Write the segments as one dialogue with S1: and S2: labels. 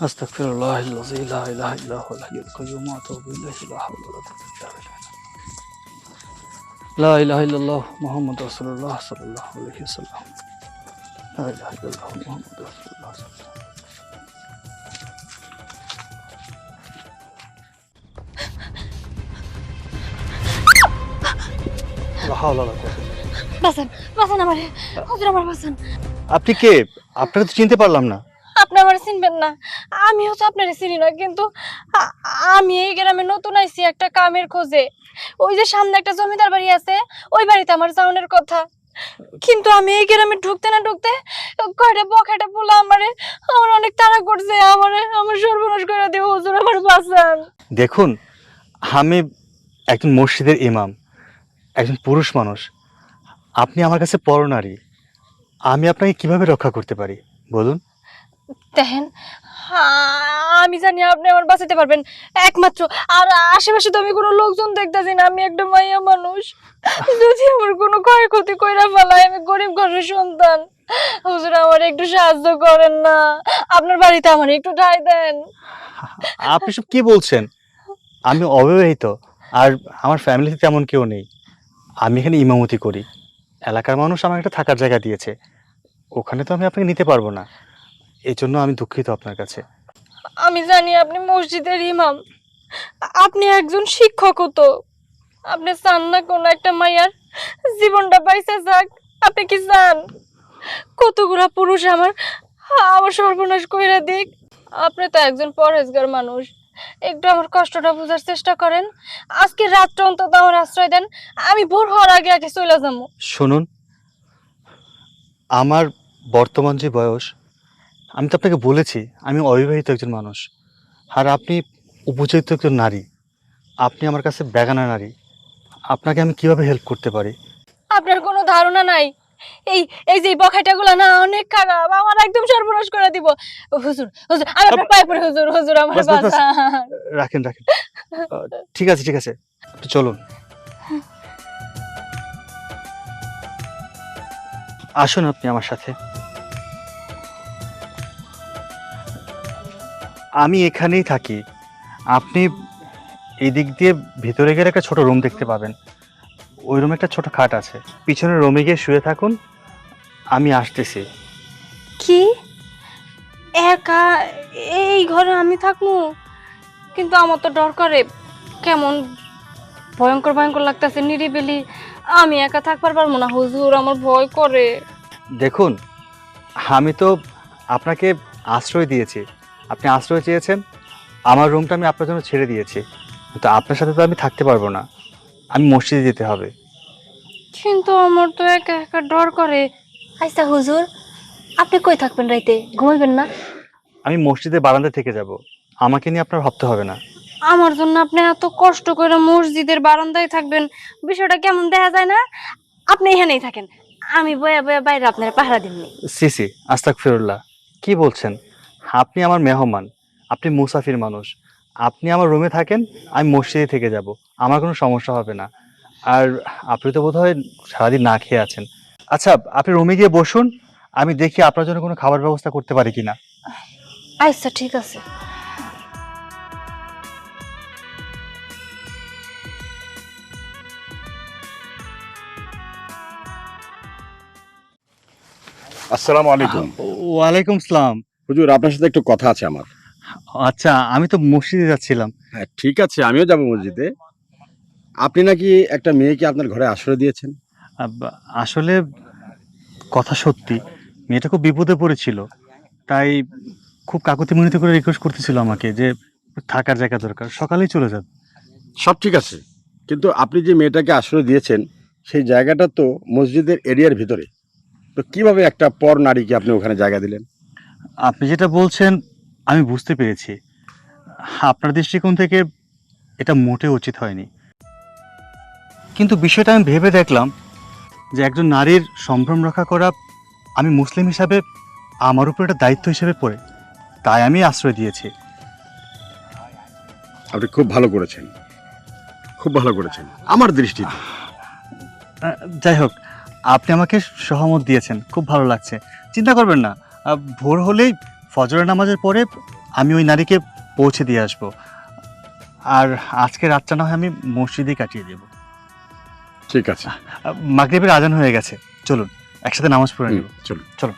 S1: أستغفر الله الذي لا إله إلا هو الحي القيوم وأتوب إليه لا حول ولا قوة إلا بالله لا إله إلا الله محمد رسول الله صلى الله عليه وسلم لا إله إلا الله محمد رسول الله صلى الله عليه وسلم لا حول ولا قوة إلا بالله
S2: বাসান বাসান আমার হুজুর আমার বাসান
S1: আপনি কে আপনাকে তো চিনতে পারলাম না
S2: আপনি আমার চিনবেন না। আমি হচ্ছে আপনার চিনি না, কিন্তু আমি এই গ্রামে নতুন আইছি একটা কামের খোঁজে। ওই যে সামনে একটা জমিদার বাড়ি আছে, ওই বাড়িতে আমার যাওয়ানোর কথা। কিন্তু আমি এই গ্রামে ঢুকতে না ঢুকতে কয়টা বখাটা পোলা আমারে, আমার অনেক তাড়া করছে, আমারে, আমার সর্বনাশ করে দিব হুজুর আমার বাসান
S1: দেখুন, আমি একজন মসজিদের ইমাম, একজন পুরুষ মানুষ। আপনি আমার কাছে পরনারী। আমি আপনাকে কীভাবে রক্ষা করতে পারি? বলুন।
S2: দেখেন আমি জানি আপনি আমার বাঁচাতে পারবেন। একমাত্র, আর আশেপাশে তো আমি কোনো লোকজন দেখতেছি না, আমি একটা মাইয়া মানুষ। যদি আমার কোনো ক্ষয়ক্ষতি কইরা ফেলায়, আমি গরিব ঘরের সন্তান। হুজুর, আমার একটু সাহায্য করেন না। আপনার বাড়িতে আমার একটু ঠাই দেন।
S1: আপনি সব কি বলছেন? আমি অবিবাহিত, আর আমার ফ্যামিলিতে তেমন কেউ নেই। আমি এখানে ইমামতি করি। এলাকার মানুষ আমাকে একটা থাকার জায়গা দিয়েছে। ওখানে তো আমি আপনাকে নিতে পারব না। এই জন্য আমি দুঃখিত আপনার কাছে।
S2: আমি জানি আপনি মসজিদের ইমাম। আপনি একজন শিক্ষকও তো। আপনি চান না কোনো একটা মাইয়ার জীবনটা পাইছে যাক। আপনি কি চান কতগুলা পুরুষ আমার আমার সর্বনাশ কইরা দিক। আপনি তো একজন পরহেজগার মানুষ। একটু আমার কষ্টটা বোঝার চেষ্টা করেন। আজকে রাতটা অন্তত আমার আশ্রয় দেন। আমি ভোর হওয়ার আগে আগে চলে যাব।
S1: শুনুন আমার বর্তমান যে বয়স আমি তো আপনাকে বলেছি আমি অবিবাহিত একজন মানুষ। আর আপনি উপযুক্ত একজন নারী। আপনি আমার কাছে বেগানা নারী। আপনাকে আমি কীভাবে হেল্প করতে পারি?
S2: আপনার কোনো ধারণা নাই। এই এই যে বখাটাগুলো না অনেক খারাপ। আমার একদম সর্বনাশ করে দিব। হুজুর হুজুর আমি আপনার পায়ে পড়ে হুজুর হুজুর আমার
S1: বাস, রাখেন রাখেন। ঠিক আছে ঠিক আছে। আপনি চলুন। আসুন আপনি আমার সাথে। আমি এখানেই থাকি। আপনি এই দিক দিয়ে ভিতরে গেলে একটা ছোট রুম দেখতে পাবেন। ওই রুমে একটা ছোট খাট আছে। পিছনে রুমে গিয়ে শুয়ে থাকুন। আমি আসতেছি।
S2: কি? একা এই ঘরে আমি থাকব? কিন্তু আমার তো ডর করে কেমন ভয়ঙ্কর ভয়ঙ্কর লাগতেছে নিরিবিলি। আমি একা থাকবার পারব না। হুজুর আমার ভয় করে।
S1: দেখুন আমি তো আপনাকে আশ্রয় দিয়েছি। আপনি আশ্রয় চেয়েছেন আমার রুমটা আমি আপনার জন্য ছেড়ে দিয়েছি। কিন্তু আপনার সাথে তো আমি থাকতে পারব না। আমি মসজিদে যেতে হবে।
S2: কিন্তু আমার তো একা একা ডর করে। আচ্ছা হুজুর আপনি কই থাকবেন রাইতে? ঘুমাইবেন না?
S1: আমি মসজিদের বারান্দা থেকে যাব। আমাকে নিয়ে আপনার ভাবতে হবে না।
S2: আমার জন্য আপনি এত কষ্ট করে মসজিদের বারান্দায় থাকবেন। বিষয়টা কেমন দেখা যায় না? আপনি এখানেই থাকেন। আমি বয়া বয়া বাইরে আপনার পাহারা দিননি।
S1: সিসি আস্তাক ফিরুল্লাহ কি বলছেন? আপনি আমার মেহমান আপনি মুসাফির মানুষ। আপনি আমার রুমে থাকেন আমি মসজিদে থেকে যাব। আমার কোনো সমস্যা হবে না। আর আপনি তো বোধহয় সারাদিন না খেয়ে আছেন। আচ্ছা আপনি রুমে গিয়ে বসুন আমি দেখি আপনার জন্য কোনো খাবার ব্যবস্থা করতে পারি কিনা।
S2: আচ্ছা ঠিক আছে।
S3: আসসালামু আলাইকুম।
S1: ওয়ালাইকুম সালাম।
S3: হুজুর আপনার সাথে একটু কথা আছে আমার।
S1: আচ্ছা আমি তো মসজিদে যাচ্ছিলাম।
S3: হ্যাঁ ঠিক আছে আমিও যাব মসজিদে। আপনি নাকি একটা মেয়েকে আপনার ঘরে আশ্রয় দিয়েছেন?
S1: আব- আসলে কথা সত্যি মেয়েটা খুব বিপদে পড়েছিল। তাই খুব কাকুতি মিনতি করে রিকোয়েস্ট করতেছিল আমাকে যে থাকার জায়গা দরকার সকালেই চলে যাবে
S3: সব ঠিক আছে কিন্তু আপনি যে মেয়েটাকে আশ্রয় দিয়েছেন সেই জায়গাটা তো মসজিদের এরিয়ার ভিতরে। তো কীভাবে একটা পর নারীকে আপনি ওখানে জায়গা দিলেন?
S1: আপনি যেটা বলছেন আমি বুঝতে পেরেছি। আপনার দৃষ্টিকোণ থেকে এটা মোটে উচিত হয়নি। কিন্তু বিষয়টা আমি ভেবে দেখলাম যে একজন নারীর সম্ভ্রম রক্ষা করা আমি মুসলিম হিসাবে আমার উপর একটা দায়িত্ব হিসেবে পড়ে। তাই আমি আশ্রয় দিয়েছি।
S3: আপনি খুব ভালো করেছেন। খুব ভালো করেছেন। আমার দৃষ্টিতে
S1: আহ, যাই হোক আপনি আমাকে সহমত দিয়েছেন। খুব ভালো লাগছে। চিন্তা করবেন না। ভোর হলেই ফজরের নামাজের পরে আমি ওই নারীকে পৌঁছে দিয়ে আসব। আর আজকে রাতটা না হয় আমি মসজিদে কাটিয়ে দেব।
S3: ঠিক আছে।
S1: মাগরিবের আজান হয়ে গেছে। চলুন একসাথে নামাজ পড়ে নেব।
S3: চলুন।
S1: চলো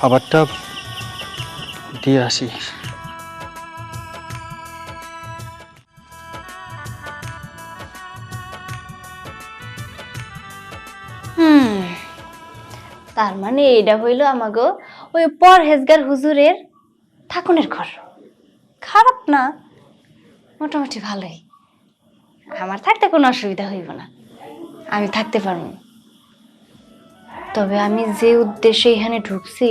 S1: খাবারটা দিয়ে আসি।
S4: তার মানে এটা হইল আমাগো ওই পরহেজগার হুজুরের ঠাকুরের ঘর। খারাপ না? মোটামুটি ভালোই। আমার থাকতে কোনো অসুবিধা হইব না। আমি থাকতে পারব। তবে আমি যে উদ্দেশ্যে এখানে ঢুকছি,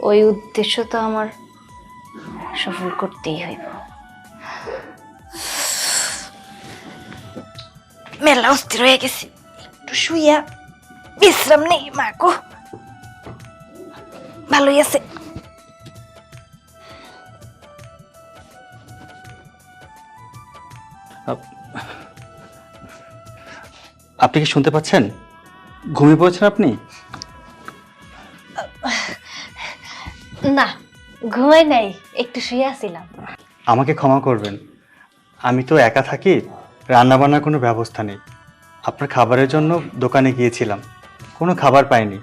S4: ওই উদ্দেশ্য তো আমার সফল করতেই হইব। মেলা অস্থির হয়ে গেছি। একটু শুইয়া বিশ্রাম নেই মা গো। ভালোই আছে।
S1: আপনি কি শুনতে পাচ্ছেন? ঘুমিয়ে পড়েছেন আপনি?
S4: না ঘুমাই নাই একটু শুয়ে আছিলাম।
S1: আমাকে ক্ষমা করবেন। আমি তো একা থাকি রান্নাবান্নার কোনো ব্যবস্থা নেই। আপনার খাবারের জন্য দোকানে গিয়েছিলাম। কোনো খাবার পাইনি।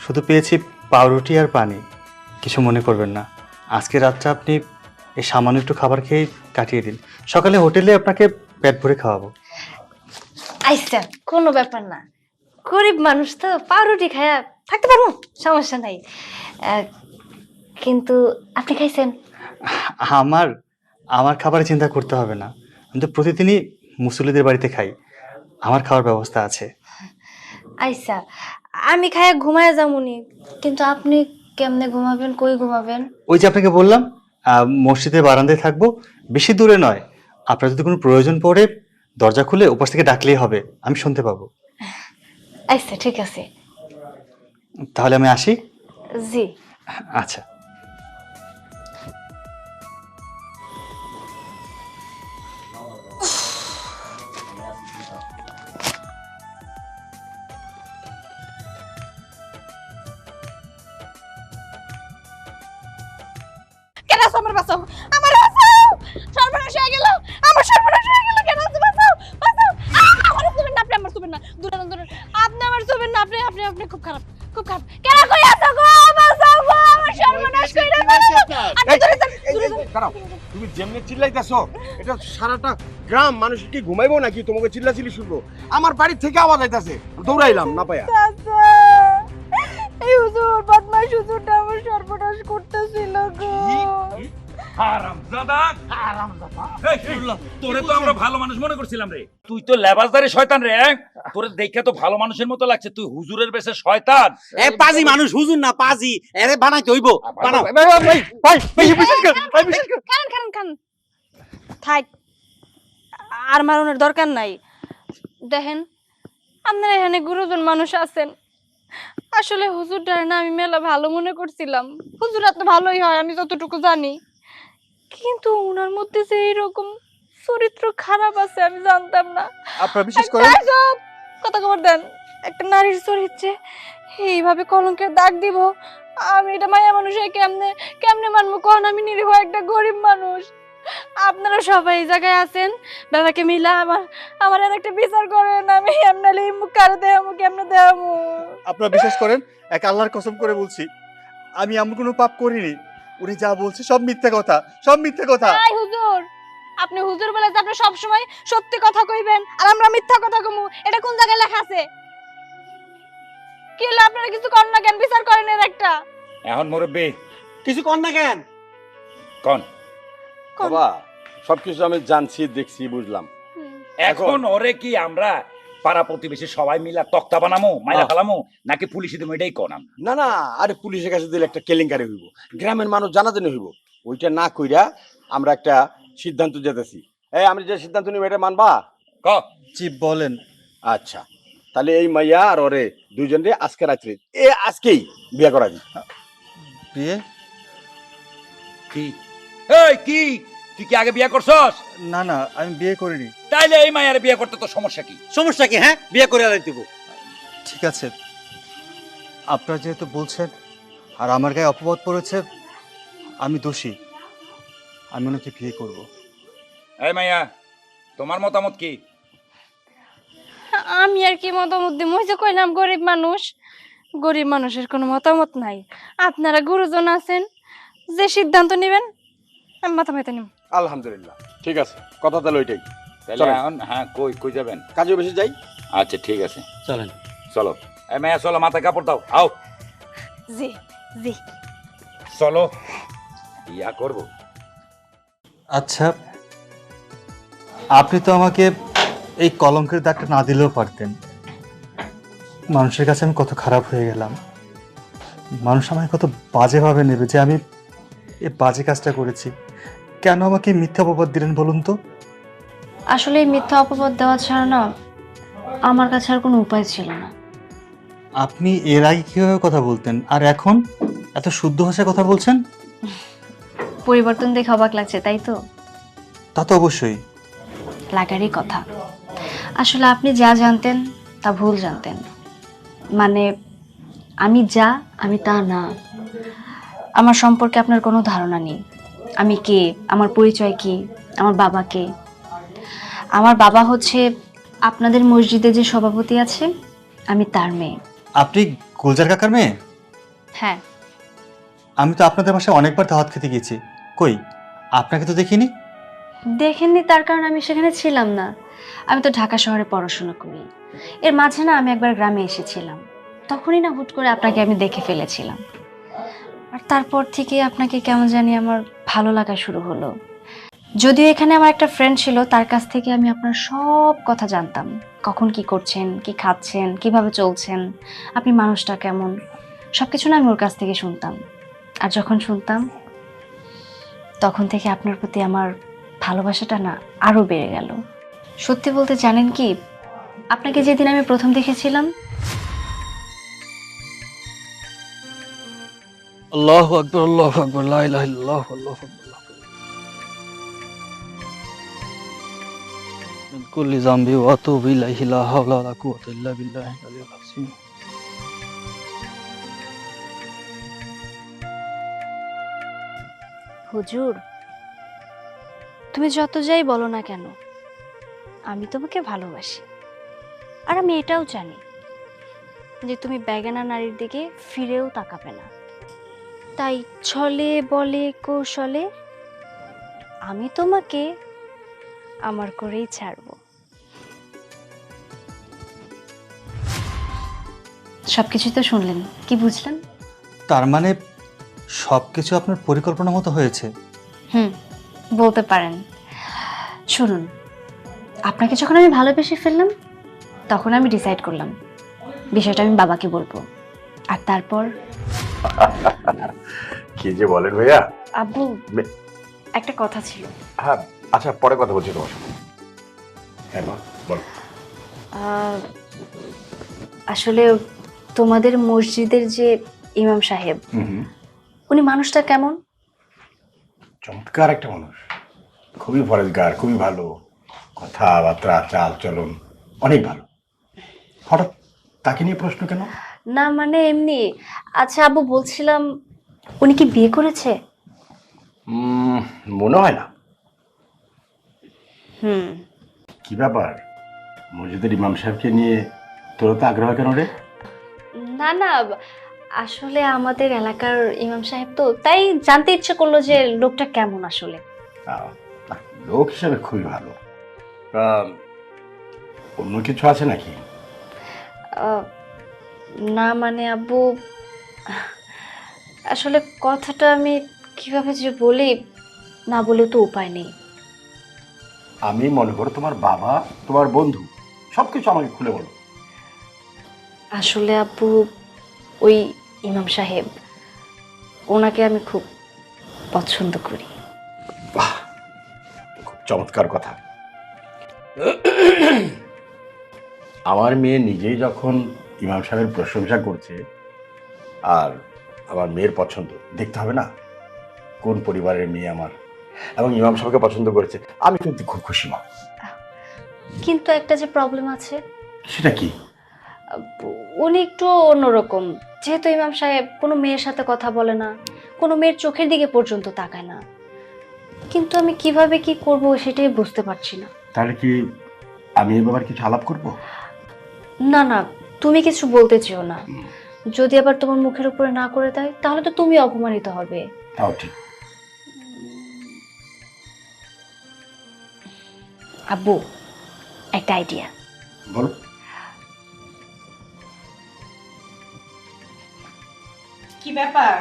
S1: শুধু পেয়েছি পাউরুটি আর পানি। কিছু মনে করবেন না। আজকে রাতটা আপনি এই সামান্য একটু খাবার খেয়ে কাটিয়ে দিন। সকালে হোটেলে আপনাকে পেট ভরে খাওয়াবো।
S4: আইসা কোনো ব্যাপার না। গরিব মানুষ তো পাউরুটি খায়া থাকতে পারব? সমস্যা নাই। কিন্তু আপনি খাইছেন?
S1: আমার আমার খাবারের চিন্তা করতে হবে না। আমি তো প্রতিদিনই মুসল্লিদের বাড়িতে খাই। আমার খাওয়ার ব্যবস্থা আছে।
S4: আইসা আমি খায়া ঘুমায় যামুনি কিন্তু আপনি কেমনে ঘুমাবেন কই ঘুমাবেন?
S1: ওই যে আপনাকে বললাম আহ, মসজিদের বারান্দায় থাকব বেশি দূরে নয়। আপনার যদি কোনো প্রয়োজন পড়ে দরজা খুলে উপর থেকে ডাকলেই হবে আমি শুনতে পাবো।
S4: আচ্ছা ঠিক আছে।
S1: তাহলে আমি আসি?
S4: জি।
S1: আচ্ছা।
S2: আমার বাঁচাও আমার বাঁচাও। সর্বনাশ হয়ে গেল আমার সর্বনাশ হয়ে গেল কেন আছো বাঁচাও বাঁচাও। আমার সুবেন না আপনি আমার সুবেন না দূরে দূরে আপনি আমার সুবেন না আপনি আপনি আপনি খুব খারাপ খুব খারাপ। কেন কই আছো গো? বাঁচাও গো আমার সর্বনাশ কইরা ফেলল আপনি দূরে যান দূরে যান
S3: তুমি যেমনি চিল্লাইতেছো এটা সারাটা গ্রাম মানুষ কি ঘুমাইবো নাকি তোমাকে চিল্লাচিল্লি শুনব? আমার বাড়ির থেকে আওয়াজ আইতাছে দৌড়াইলাম না পায়া।
S5: হারামজাদা হারামজাদা তোরে তো আমরা ভালো মানুষ মনে করছিলাম রে তুই তো লেবাসদারি শয়তান রে হ্যাঁ? তোরে দেখে তো ভালো মানুষের মতো লাগছে তুই হুজুরের বেশে শয়তান
S6: এ পাজি মানুষ হুজুর না পাজি এরে বানাইতে হইব বানাও
S2: খান খান খান থাক আর মারুনের দরকার নাই দেখেন আপনারা এখানে গুরুজন মানুষ আছেন আসলে হুজুরটার না আমি মেলা ভালো মনে করছিলাম হুজুরা তো ভালোই হয় আমি যতটুকু জানি কিন্তু ওনার মধ্যে যে এইরকম চরিত্র খারাপ আছে আমি জানতাম না।
S1: আপনারা বিশ্বাস
S2: একটা চুপ! কথা খবর দেন। একটা নারীর চরিত্রে এইভাবে কলঙ্কের দাগ দিব? আমি এটা মায়া মানুষ কেমনে কেমনে মানবো কখন আমি নিরীহ একটা গরিব মানুষ। আপনারা সবাই এই জায়গায় আছেন? বাবাকে মিলা আমার আমার আর একটা বিচার করেন। আমি এমনালি মুখ কারও দেয়ামু কেমনে দেয়ামু
S1: আপনারা বিশ্বাস করেন? এক আল্লাহর কসম করে বলছি আমি এমন কোনো পাপ করিনি। উনি যা বলছে সব মিথ্যা কথা সব মিথ্যা কথা।
S2: তাই হুজুর আপনি হুজুর বলে আপনি সবসময় সত্যি কথা কইবেন আর আমরা মিথ্যা কথা কমু এটা কোন জায়গায় লেখা আছে? কি হলো আপনারা কিছু কর না কেন? বিচার করেন এর একটা।
S5: এখন মুরব্বী।
S6: কিছু কর না কেন?
S5: কন।
S2: কোন?
S3: বাবা সবকিছু আমি জানছি দেখছি বুঝলাম।
S5: এখন ওরে কি আমরা পাড়া প্রতিবেশী সবাই মিলা তক্তা বানামো মাইলা। ফেলামো নাকি পুলিশে দেবো এটাই আমরা।
S3: না? না আরে পুলিশের কাছে দিলে একটা কেলেঙ্কারি হইব। গ্রামের মানুষ জানা জানাজানি হইব। ওইটা না কইরা আমরা একটা সিদ্ধান্ত যেতেছি এই আমি যে সিদ্ধান্ত নিব এটা মানবা?
S5: ক।
S1: জি বলেন।
S3: আচ্ছা তাহলে এই মাইয়া আর ওরে দুইজনরে আজকে রাত্রে এ আজকেই বিয়ে করা দিই
S1: বিয়ে?
S5: কি? এই কি? তুই কি আগে বিয়ে করছস?
S1: না না আমি বিয়ে করিনি।
S5: তাইলে এই মায়ের বিয়ে করতে তো সমস্যা কি?
S6: সমস্যা কি হ্যাঁ? বিয়ে করে আলাই দিব।
S1: ঠিক আছে। আপনারা যেহেতু বলছেন আর আমার গায়ে অপবাদ পড়েছে আমি দোষী। আমি ওনাকে বিয়ে করব।
S5: এই মাইয়া তোমার মতামত কি?
S2: আমি আর কি মতামত দিব? ওই যে কইলাম গরিব মানুষ। গরিব মানুষের কোনো মতামত নাই। আপনারা গুরুজন আছেন যে সিদ্ধান্ত নেবেন আমি মাথা মতামত নিব।
S3: আলহামদুলিল্লাহ। ঠিক আছে কথা তাহলে ওইটাই।
S5: তাহলে
S3: চলেন।
S5: এখন হ্যাঁ কই কই যাবেন?
S3: কাজে বেশি যাই।
S5: আচ্ছা ঠিক আছে।
S6: চলেন।
S5: চলো। মাইয়া চলো মাথায় কাপড় দাও। আও।
S2: জি জি।
S5: চলো। ইয়া করব।
S1: আচ্ছা আপনি তো আমাকে এই কলঙ্কের দাগটা না দিলেও পারতেন। মানুষের কাছে আমি কত খারাপ হয়ে গেলাম। মানুষ আমাকে কত বাজেভাবে নেবে যে আমি এই বাজে কাজটা করেছি। কেন আমাকে মিথ্যা অপবাদ দিলেন বলুন তো?
S4: আসলে এই মিথ্যা অপবাদ দেওয়া ছাড়া না আমার কাছে আর কোনো উপায় ছিল না।
S1: আপনি এর আগে কীভাবে কথা বলতেন? আর এখন? এত শুদ্ধ ভাষায় কথা বলছেন?
S4: পরিবর্তন দেখে অবাক লাগছে তাই তো?
S1: তা তো অবশ্যই।
S4: লাগারই কথা। আসলে আপনি যা জানতেন তা ভুল জানতেন। মানে আমি যা আমি তা না। আমার সম্পর্কে আপনার কোনো ধারণা নেই। আমি কে? আমার পরিচয় কি? আমার বাবা কে? আমার বাবা হচ্ছে আপনাদের মসজিদে যে সভাপতি আছে আমি তার মেয়ে।
S1: আপনি গুলজার কাকার মেয়ে?
S4: হ্যাঁ।
S1: আমি তো আপনাদের বাসায় অনেকবার দাওয়াত খেতে গিয়েছি। কই আপনাকে তো দেখিনি?
S4: দেখেননি তার কারণ আমি সেখানে ছিলাম না। আমি তো ঢাকা শহরে পড়াশোনা করি। এর মাঝে না আমি একবার গ্রামে এসেছিলাম। তখনই না হুট করে আপনাকে আমি দেখে ফেলেছিলাম। আর তারপর থেকে আপনাকে কেমন জানি আমার ভালো লাগা শুরু হলো। যদিও এখানে আমার একটা ফ্রেন্ড ছিল, তার কাছ থেকে আমি আপনার সব কথা জানতাম। কখন কি করছেন, কি খাচ্ছেন, কীভাবে চলছেন, আপনি মানুষটা কেমন সব কিছু না আমি ওর কাছ থেকে শুনতাম। আর যখন শুনতাম, তখন থেকে আপনার প্রতি আমার ভালোবাসাটা না আরও বেড়ে গেল। সত্যি বলতে জানেন কি, আপনাকে যেদিন আমি প্রথম দেখেছিলাম
S7: আল্লাহ আকবর আল্লাহ আকবর লা ইলাহা ইল্লাল্লাহ আল্লাহু আকবার من كل ذنب واتوب اليه لا حول ولا قوه الا بالله العلي العظيم
S4: হুজুর তুমি যত যাই বলো না কেন আমি তোমাকে ভালোবাসি আর আমি এটাও জানি যে তুমি বেগানা নারীর দিকে ফিরেও তাকাবে না তাই ছলে বলে কৌশলে আমি তোমাকে আমার করেই ছাড়বো। সবকিছু তো শুনলেন কি বুঝলেন?
S1: তার মানে সব কিছু আপনার পরিকল্পনা মতো হয়েছে?
S4: হুম বলতে পারেন। শুনুন আপনাকে যখন আমি ভালোবেসে ফেললাম তখন আমি ডিসাইড করলাম। বিষয়টা আমি বাবাকে বলব। আর তারপর
S3: কি যে বলেন ভাইয়া?
S4: আব্বু একটা কথা ছিল।
S3: হ্যাঁ আচ্ছা পরে কথা বলছি তোমার সাথে। হ্যাঁ বলো
S4: আসলে তোমাদের মসজিদের যে ইমাম সাহেব উনি মানুষটা কেমন?
S3: চমৎকার একটা মানুষ। খুবই ফরেজগার খুবই ভালো। কথাবার্তা চাল চলন অনেক ভালো। হঠাৎ তাকে নিয়ে প্রশ্ন কেন?
S4: না মানে এমনি। আচ্ছা আবু বলছিলাম উনি কি বিয়ে করেছে?
S3: মনে হয় না।
S4: হুম।
S3: কি ব্যাপার? মসজিদের ইমাম সাহেবকে নিয়ে তোর তো আগ্রহ কেন রে?
S4: না না আসলে আমাদের এলাকার ইমাম সাহেব তো তাই জানতে ইচ্ছে করল যে লোকটা কেমন আসলে।
S3: লোক হিসাবে খুবই ভালো। অন্য কিছু আছে নাকি?
S4: আহ, না মানে আব্বু আসলে কথাটা আমি কীভাবে যে বলি না বলে তো উপায় নেই।
S3: আমি মনে করো তোমার বাবা তোমার বন্ধু সব কিছু আমাকে খুলে বলো।
S4: আসলে আব্বু ওই ইমাম সাহেব ওনাকে আমি খুব পছন্দ করি।
S3: বাহ খুব চমৎকার কথা। আমার মেয়ে নিজেই যখন ইমাম সাহেবের প্রশংসা করছে আর আমার মেয়ের পছন্দ দেখতে হবে না কোন পরিবারের মেয়ে আমার। এবং ইমাম সাহেবকে পছন্দ করেছে। আমি কিন্তু খুব খুশি মা।
S4: কিন্তু একটা যে প্রবলেম আছে।
S3: সেটা কি?
S4: উনি একটু অন্যরকম। যেহেতু ইমাম সাহেব কোনো মেয়ের সাথে কথা বলে না কোনো মেয়ের চোখের দিকে পর্যন্ত তাকায় না কিন্তু আমি কীভাবে কি করব সেটাই বুঝতে পারছি না।
S3: তাহলে কি আমি এ ব্যাপারে কিছু আলাপ করব?
S4: না না তুমি কিছু বলতে চেও না। যদি আবার তোমার মুখের উপরে না করে দেয় তাহলে তো তুমি অপমানিত হবে।
S3: তাও ঠিক।
S4: আব্বু একটা আইডিয়া
S3: বলো।
S8: কি ব্যাপার?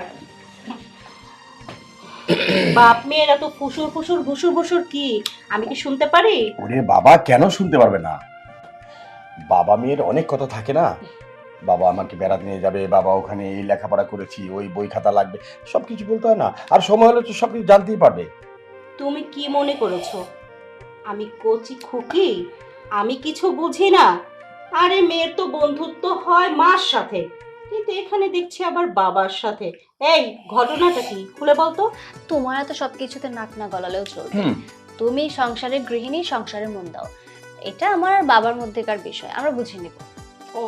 S8: বাপ মেয়েরা তো ফুসুর ফুসুর ঘুসুর ঘুসুর কি? আমি কি শুনতে পারি?
S3: ওরে বাবা কেন শুনতে পারবে না? বাবা মেয়ের অনেক কথা থাকে না? বাবা আমাকে বেড়াতে নিয়ে যাবে বাবা ওখানে এই লেখাপড়া করেছি ওই বই খাতা লাগবে সব কিছু বলতে হয় না। আর সময় হলে তো সব কিছু জানতেই পারবে।
S8: তুমি কি মনে করেছ? আমি কচি খুকি? আমি কিছু বুঝি না? আরে মেয়ের তো বন্ধুত্ব হয় মার সাথে। কিন্তু এখানে দেখছি আবার বাবার সাথে। এই ঘটনাটা কি? খুলে বলতো
S4: তোমার এত সবকিছুতে নাক না গলালেও চলবে।
S3: হুম।
S4: তুমি সংসারের গৃহিণী সংসারে মন দাও। এটা আমার আর বাবার মধ্যেকার বিষয় আমরা বুঝে নেব।
S8: ও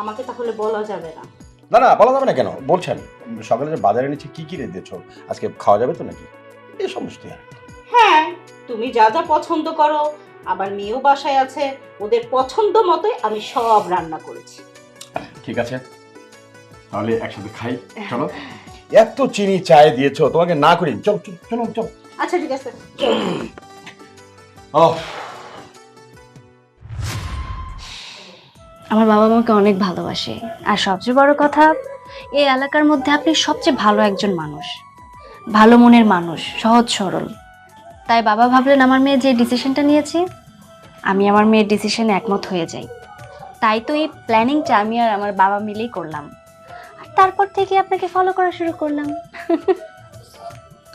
S8: আমাকে তাহলে বলা যাবে না।
S3: না না বলা যাবে না কেন? বলছেন সকালে যে বাজারে নিচে কি কি দিয়েছ আজকে খাওয়া যাবে তো নাকি? এই সমস্ত আর
S8: হ্যাঁ তুমি যা যা পছন্দ করো আবার মেয়েও বাসায় আছে ওদের পছন্দ মতোই আমি সব রান্না করেছি।
S3: ঠিক আছে তাহলে একসাথে খাই চলো। এত চিনি চায়ে দিয়েছ তোমাকে না করি চল চল চলো। চল
S8: আচ্ছা ঠিক আছে।
S3: ও
S4: আমার বাবা আমাকে অনেক ভালোবাসে। আর সবচেয়ে বড় কথা এই এলাকার মধ্যে আপনি সবচেয়ে ভালো একজন মানুষ। ভালো মনের মানুষ সহজ সরল। তাই বাবা ভাবলেন আমার মেয়ে যে ডিসিশনটা নিয়েছে আমি আমার মেয়ের ডিসিশনে একমত হয়ে যাই। তাই তো এই প্ল্যানিংটা আমি আর আমার বাবা মিলেই করলাম। আর তারপর থেকে আপনাকে ফলো করা শুরু করলাম।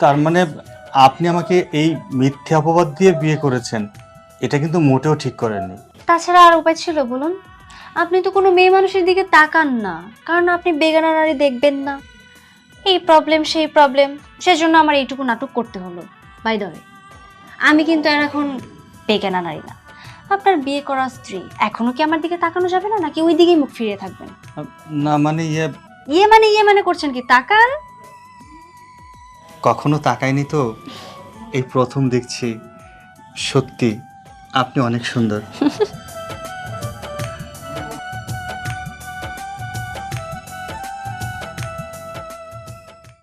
S1: তার মানে আপনি আমাকে এই মিথ্যে অপবাদ দিয়ে বিয়ে করেছেন এটা কিন্তু মোটেও ঠিক করেননি।
S4: তাছাড়া আর উপায় ছিল বলুন? আপনি তো কোনো মেয়ে মানুষের দিকে তাকান না কারণ আপনি বেগানা নারী দেখবেন না। এই প্রবলেম সেই প্রবলেম সেজন্য আমার এইটুকু নাটক করতে হলো বাই দ্য আমি কিন্তু আর এখন বেগানা নারী না। আপনার বিয়ে করা স্ত্রী এখনও কি আমার দিকে তাকানো যাবে না নাকি ওই দিকেই মুখ ফিরিয়ে থাকবেন?
S1: না মানে ইয়ে
S4: ইয়ে মানে ইয়ে মানে করছেন কি তাকান।
S1: কখনো তাকাইনি তো? এই প্রথম দেখছি। সত্যি আপনি অনেক সুন্দর।